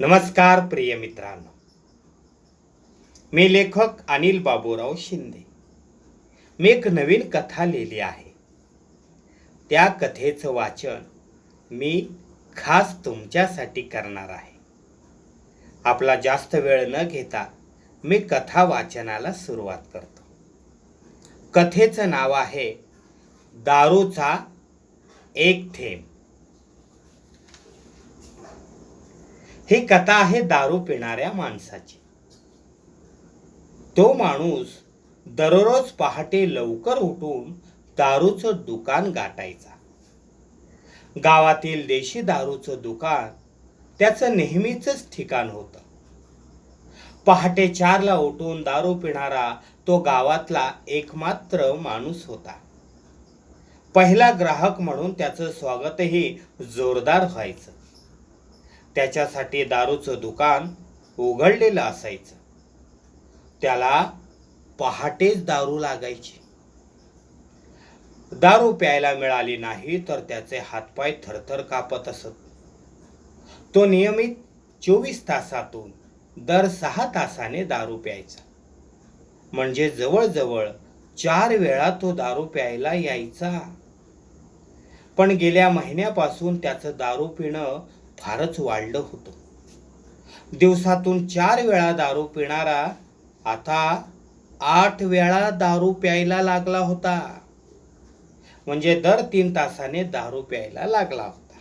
नमस्कार प्रिय मित्रांनो. मी लेखक अनिल बाबूराव शिंदे. मी एक नवीन कथा लिहिली आहे. त्या कथेचं वाचन मी खास तुमच्यासाठी करणार आहे. आपला जास्त वेळ न घेता मी कथा वाचनाला सुरुवात करतो. कथेचं नाव आहे दारूचा एक थेंब. ही कथा आहे दारू पिणाऱ्या माणसाची. तो माणूस दररोज पहाटे लवकर उठून दारूचं दुकान गाठायचा. गावातील देशी दारूचं दुकान त्याचं नेहमीच ठिकाण होतं. पहाटे चारला उठून दारू पिणारा तो गावातला एकमात्र माणूस होता. पहिला ग्राहक म्हणून त्याचं स्वागतही जोरदार व्हायचं. त्याच्यासाठी दारूचं दुकान उघडलेलं असायचं. त्याला पहाटेच दारू लागायची. दारू प्यायला मिळाली नाही तर त्याचे हातपाय थरथर कापत असत. तो नियमित चोवीस तासातून दर सहा तासाने दारू प्यायचा. म्हणजे जवळजवळ चार वेळा तो दारू प्यायला यायचा. पण गेल्या महिन्यापासून त्याचं दारू पिणं फारच वाढलं होतं. दिवसातून चार वेळा दारू पिणारा आता आठ वेळा दारू प्यायला लागला होता. म्हणजे दर तीन तासाने दारू प्यायला लागला होता.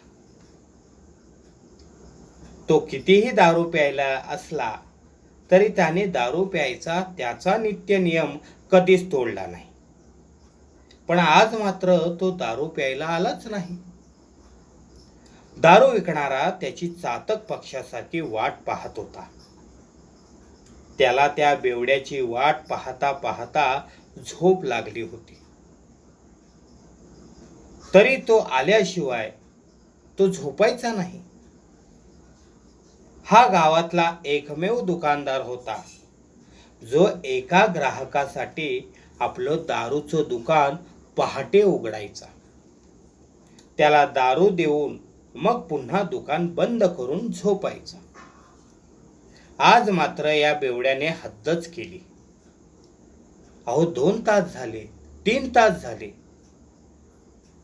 तो कितीही दारू प्यायला असला तरी त्याने दारू प्यायचा त्याचा नित्य नियम कधीच तोडला नाही. पण आज मात्र तो दारू प्यायला आलाच नाही. दारू विकणारा त्याची चातक पक्षासाठी वाट पाहत होता. त्याला त्या बेवड्याची वाट पाहता पाहता झोप लागली होती. तरी तो आल्याशिवाय तो झोपायचा नाही. हा गावातला एकमेव दुकानदार होता. जो एका ग्राहकासाठी आपलं दारूचं दुकान पहाटे उघडायचा. त्याला दारू देऊन मग पुन्हा दुकान बंद करून झोपायचा. आज मात्र या बेवड्याने हद्दच केली. अहो दोन तास झाले तीन तास झाले.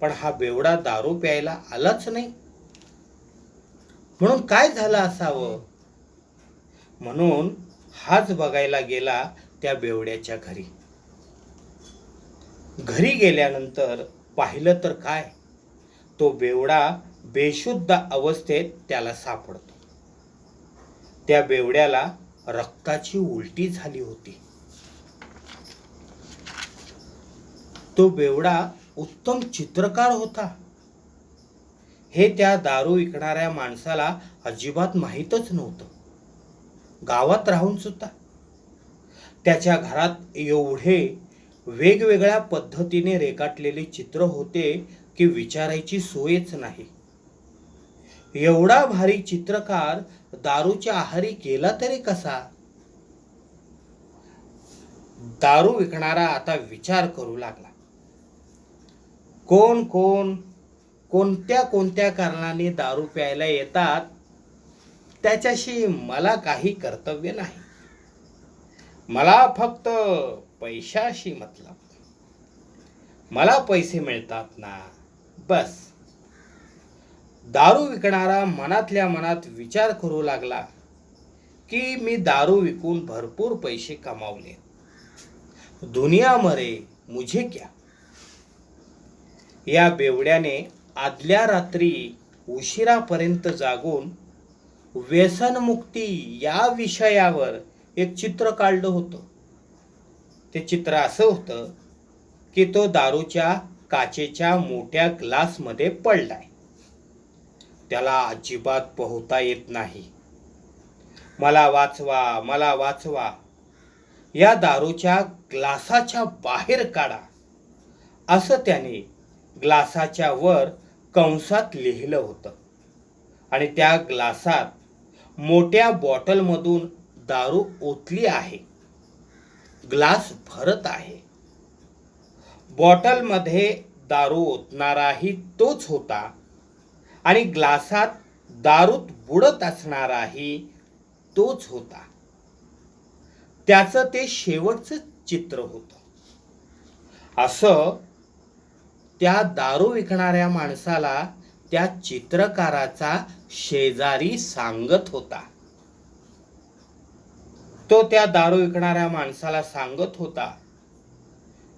पण हा बेवडा दारू प्यायला आलाच नाही. म्हणून काय झालं असावं? म्हणून हाच बघायला गेला त्या बेवड्याच्या घरी. घरी गेल्यानंतर पाहिलं तर काय? तो बेवडा बेशुद्ध अवस्थेत त्याला सापडतो. त्या बेवड्याला रक्ताची उलटी झाली होती. तो बेवडा उत्तम चित्रकार होता. हे त्या दारू विकणाऱ्या माणसाला अजिबात माहीतच नव्हतं. गावात राहून सुद्धा. त्याच्या घरात एवढे वेगवेगळ्या पद्धतीने रेखाटलेले चित्र होते की विचारायची सोयच नाही. एवढा भारी चित्रकार दारूच्या आहारी गेला तरी कसा? दारू विकणारा आता विचार करू लागला. कोण कोण कोणत्या कोणत्या कारणाने दारू प्यायला येतात? त्याच्याशी मला काही कर्तव्य नाही. मला फक्त पैशाशी मतलब. मला पैसे मिळतात ना? बस. दारू विकणारा मनातल्या मनात विचार करू लागला की मी दारू विकून भरपूर पैसे कमावले. दुनिया मरे मुझे क्या? या बेवड्याने आदल्या रात्री उशिरापर्यंत जागून व्यसनमुक्ती या विषयावर एक चित्र काढलं होतं. ते चित्र असं होतं की तो दारूच्या काचेच्या मोठ्या ग्लासमध्ये पडलाय. त्याला अजिबात पोहता येत नाही. मला वाचवा मला वाचवा. या दारूच्या ग्लासाच्या बाहेर काढा. असं त्याने ग्लासाच्या वर कंसात लिहिलं होतं. आणि त्या ग्लासात मोठ्या बॉटलमधून दारू ओतली आहे. ग्लास भरत आहे. बॉटलमध्ये दारू ओतणाराही तोच होता. आणि ग्लासात दारूत बुडत असणाराही तोच होता. त्याचं ते शेवटचं चित्र होतं. असं त्या दारू विकणाऱ्या माणसाला त्या चित्रकाराचा शेजारी सांगत होता. तो त्या दारू विकणाऱ्या माणसाला सांगत होता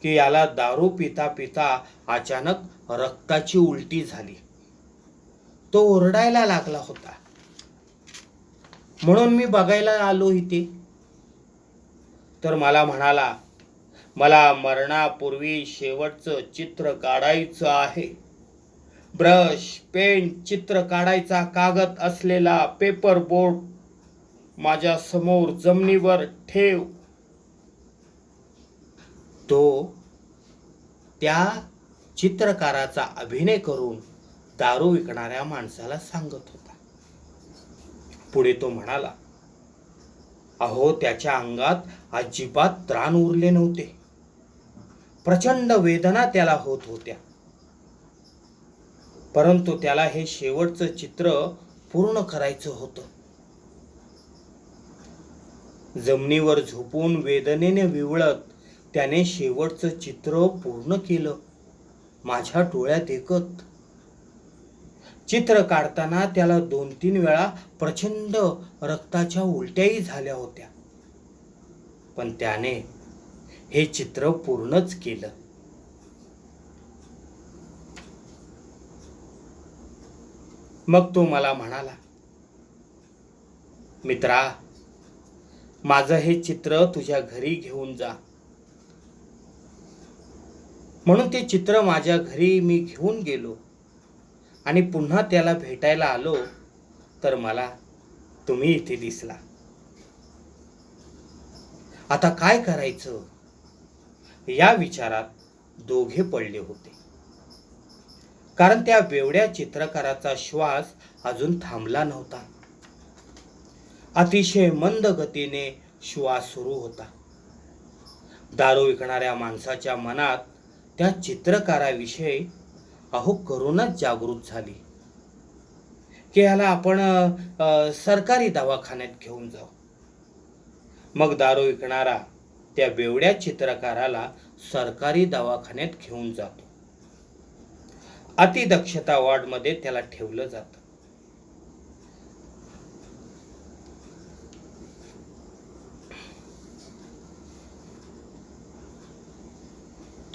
की याला दारू पिता पिता अचानक रक्ताची उलटी झाली. तो ओरडायला लागला होता. म्हणून मी बघायला आलो इथे. तर मला म्हणाला मला मरणापूर्वी शेवटचं चित्र काढायचं आहे. ब्रश पेन चित्र काढायचा कागद असलेला पेपर बोर्ड माझ्यासमोर जमिनीवर ठेव. तो त्या चित्रकाराचा अभिनय करून दारू विकणाऱ्या माणसाला सांगत होता. पुढे तो म्हणाला अहो त्याच्या अंगात अजिबात त्राण उरले नव्हते. प्रचंड वेदना त्याला होत होत्या. परंतु त्याला हे शेवटचं चित्र पूर्ण करायचं होतं. जमिनीवर झोपून वेदनेने विवळत त्याने शेवटचं चित्र पूर्ण केलं. माझ्या डोळ्यात एकत चित्र काढताना त्याला दोन तीन वेळा प्रचंड रक्ताच्या उलट्याही झाल्या होत्या. पण त्याने हे चित्र पूर्णच केलं. मग तो मला म्हणाला मित्रा माझं हे चित्र तुझ्या घरी घेऊन जा. म्हणून ते चित्र माझ्या घरी मी घेऊन गेलो. आणि पुन्हा त्याला भेटायला आलो तर मला तुम्ही इथे दिसला. आता काय करायचं? या विचारात दोघे पडले होते. कारण त्या बेवड्या चित्रकाराचा श्वास अजून थांबला नव्हता. अतिशय मंद गतीने श्वास सुरू होता. दारू विकणाऱ्या माणसाच्या मनात त्या चित्रकाराविषयी अहो करूनच जागृत झाली. की ह्याला आपण सरकारी दवाखान्यात घेऊन जाऊ. मग दारू विकणारा त्या बेवड्या चित्रकाराला सरकारी दवाखान्यात घेऊन जातो. अतिदक्षता वॉर्डमध्ये त्याला ठेवलं जातं.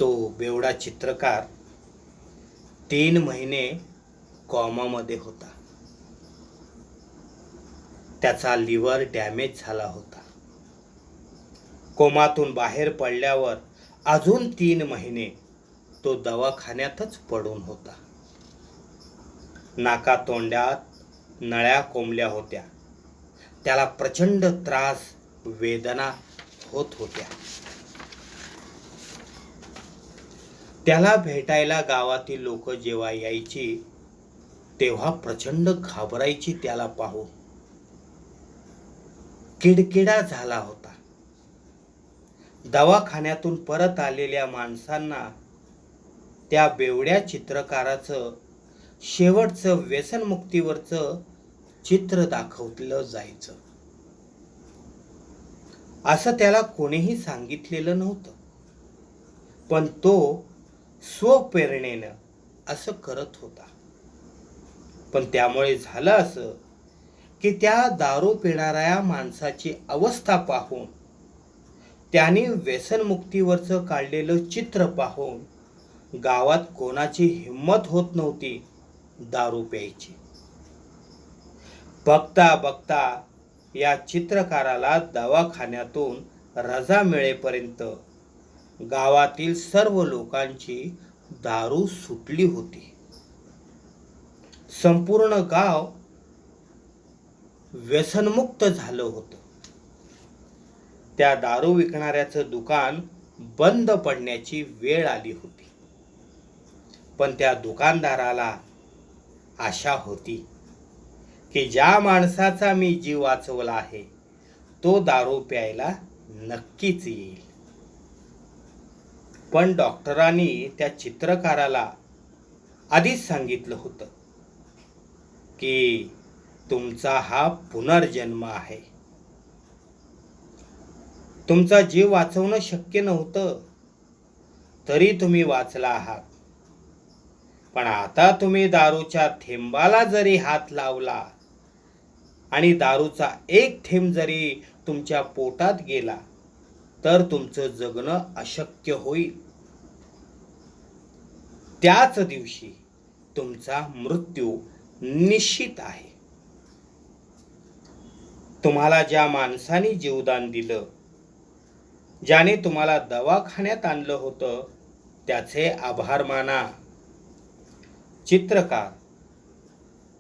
तो बेवडा चित्रकार तीन महिने कॉमामध्ये होता. त्याचा लिव्हर डॅमेज झाला होता. कोमातून बाहेर पडल्यावर अजून तीन महिने तो दवाखान्यातच पडून होता. नाका तोंडात नळ्या कोंबल्या होत्या. त्याला प्रचंड त्रास वेदना होत होत्या. त्याला भेटायला गावातील लोक जेव्हा यायची तेव्हा प्रचंड घाबरायची त्याला पाहून. किडकिडा झाला होता. दवाखान्यातून परत आलेल्या माणसांना त्या बेवड्या चित्रकाराचं शेवटचं व्यसनमुक्तीवरचं चित्र दाखवलं जायचं. असं त्याला कोणीही सांगितलेलं नव्हतं. पण तो स्वप्रेरणेनं असं करत होता. पण त्यामुळे झालं असं की त्या दारू पिणाऱ्या माणसाची अवस्था पाहून त्याने व्यसनमुक्तीवरचं काढलेलं चित्र पाहून गावात कोणाची हिंमत होत नव्हती दारू प्यायची. बघता बघता या चित्रकाराला दवाखान्यातून रजा मिळेपर्यंत गावातील सर्व लोकांची दारू सुटली होती. संपूर्ण गाव व्यसनमुक्त झालं होतं. त्या दारू विकणाऱ्याचं दुकान बंद पडण्याची वेळ आली होती. पण त्या दुकानदाराला आशा होती की ज्या माणसाचा मी जीव वाचवला आहे तो दारू प्यायला नक्कीच येईल. पण डॉक्टरांनी त्या चित्रकाराला आधीच सांगितलं होतं की तुमचा हा पुनर्जन्म आहे. तुमचा जीव वाचवणं शक्य नव्हतं तरी तुम्ही वाचला आहात. पण आता तुम्ही दारूच्या थेंबाला जरी हात लावला आणि दारूचा एक थेंब जरी तुमच्या पोटात गेला तर तुमचं जगणं अशक्य होईल. त्याच दिवशी तुमचा मृत्यू निश्चित आहे. तुम्हाला ज्या माणसाने जीवदान दिलं ज्याने तुम्हाला दवाखान्यात आणलं होतं त्याचे आभार माना. चित्रकार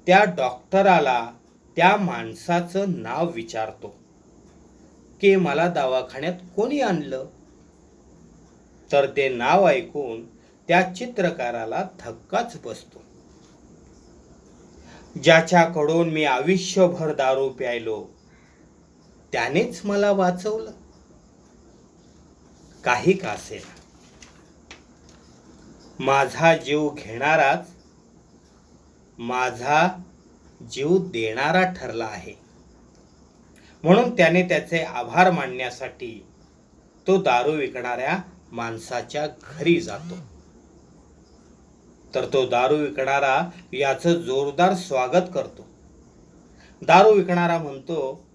त्या डॉक्टराला त्या माणसाचं नाव विचारतो. की मला दवाखान्यात कोणी आणलं? तर ते नाव ऐकून त्या चित्रकाराला धक्काच बसतो. ज्याच्याकडून मी आयुष्यभर दारू प्यायलो त्यानेच मला वाचवलं. काही का असेल माझा जीव घेणाराच माझा जीव देणारा ठरला आहे. म्हणून त्याने त्याचे आभार मानण्यासाठी तो दारू विकणाऱ्या माणसाच्या घरी जातो. तर तो दारू विकणारा याचं जोरदार स्वागत करतो. दारू विकणारा म्हणतो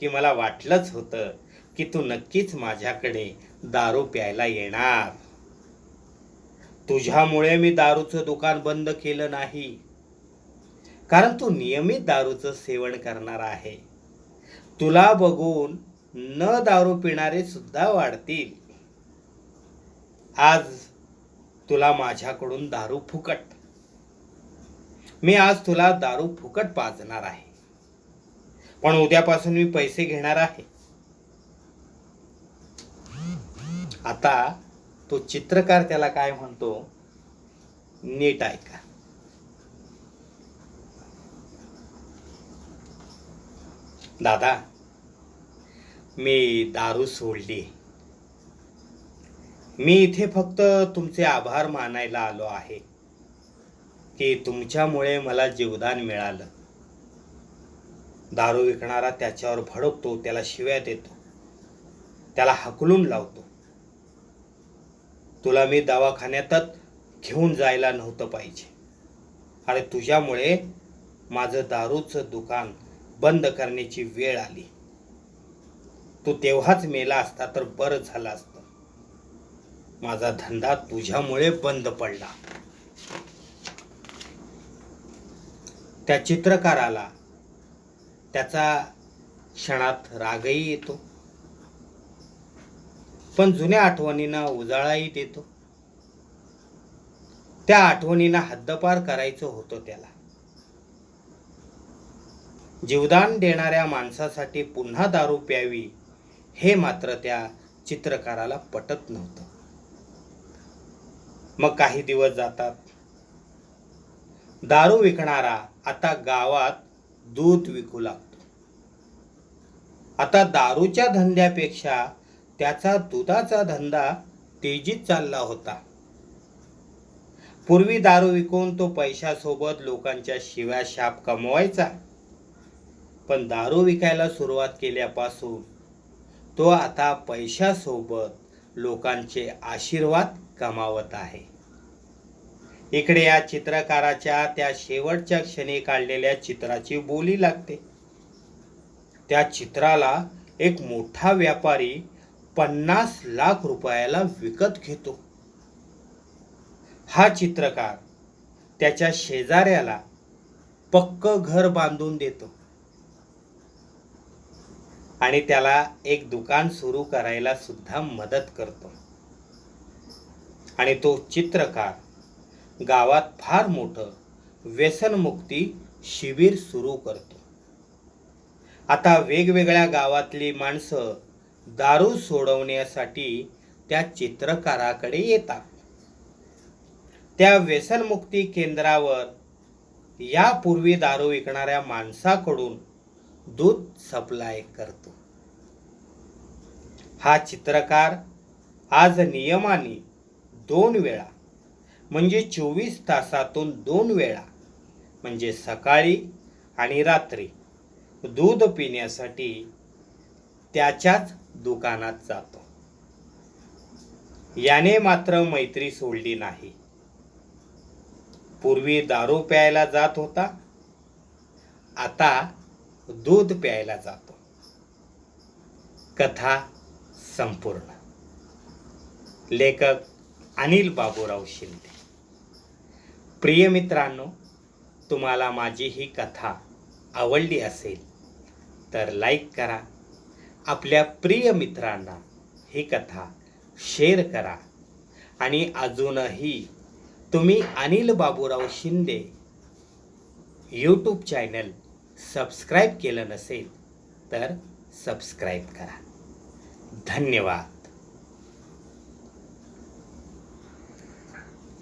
की मला वाटलंच होतं की तू नक्कीच माझ्याकडे दारू प्यायला येणार. तुझ्यामुळे मी दारूचं दुकान बंद केलं नाही. कारण तू नियमित दारूचं सेवन करणार आहे. तुला बघून न दारू पिणारे सुद्धा वाढतील. आज तुला माझ्याकडून दारू फुकट. मी आज तुला दारू फुकट पाजणार आहे. पण उद्यापासून मी पैसे घेणार आहे. आता तो चित्रकार त्याला काय म्हणतो? नीट ऐका. दादा मी दारू सोडली. मी इथे फक्त तुमचे आभार मानायला आलो आहे की तुमच्यामुळे मला जीवदान मिळालं. दारू विकणारा त्याच्यावर भडकतो त्याला शिव्या देतो त्याला हकलून लावतो. तुला मी दवाखान्यातच घेऊन जायला नव्हतं पाहिजे. अरे तुझ्यामुळे माझं दारूचं दुकान बंद करण्याची वेळ आली. तो तेव्हाच मेला असता तर बरं झालं असतं. माझा धंदा तुझ्यामुळे बंद पडला. त्या चित्रकाराला त्याचा क्षणात रागही येतो. पण जुन्या आठवणींना उजाळाही देतो. त्या आठवणींना हद्दपार करायचं होतं त्याला. जीवदान देणाऱ्या माणसासाठी पुन्हा दारू प्यावी हे मात्र त्या चित्रकाराला पटत नव्हतं. मग काही दिवस जातात. दारू विकणारा आता गावात दूध विकू लागतो. आता दारूच्या धंद्यापेक्षा त्याचा दुधाचा धंदा तेजीत चालला होता. पूर्वी दारू विकून तो पैशासोबत लोकांच्या शिव्या शाप कमवायचा. पण दारू विकायला सुरुवात केल्यापासून तो आता पैशासोबत लोकांचे आशीर्वाद कमावत आहे. इकडे या चित्रकाराच्या त्या शेवटच्या क्षणी काढलेल्या चित्राची बोली लागते. त्या चित्राला एक मोठा व्यापारी पन्नास लाख रुपयाला विकत घेतो. हा चित्रकार त्याच्या शेजाऱ्याला पक्क घर बांधून देतो. आणि त्याला एक दुकान सुरू करायला सुद्धा मदत करतो. आणि तो चित्रकार गावात फार मोठं व्यसनमुक्ती शिबिर सुरू करतो. आता वेगवेगळ्या गावातली माणसं दारू सोडवण्यासाठी त्या चित्रकाराकडे येतात. त्या व्यसनमुक्ती केंद्रावर यापूर्वी दारू विकणाऱ्या माणसाकडून दूध सप्लाय करतो. हा चित्रकार आज नियमाने दोन वेळा म्हणजे चोवीस तासातून दोन वेळा म्हणजे सकाळी आणि रात्री दूध पिण्यासाठी त्याच्याच दुकानात जातो. याने मात्र मैत्री सोडली नाही. पूर्वी दारू प्यायला जात होता आता दूध प्यायला जातो. कथा संपूर्ण. लेखक अनिल बाबूराव शिंदे. प्रिय मित्रांनो तुम्हाला माझी ही कथा आवडली असेल तर लाईक करा. आपल्या प्रिय मित्रांना ही कथा शेअर करा. आणि अजूनही तुम्ही Anil Baburao Shinde YouTube channel subscribe केलं नसेल तर सबस्क्राईब करा. धन्यवाद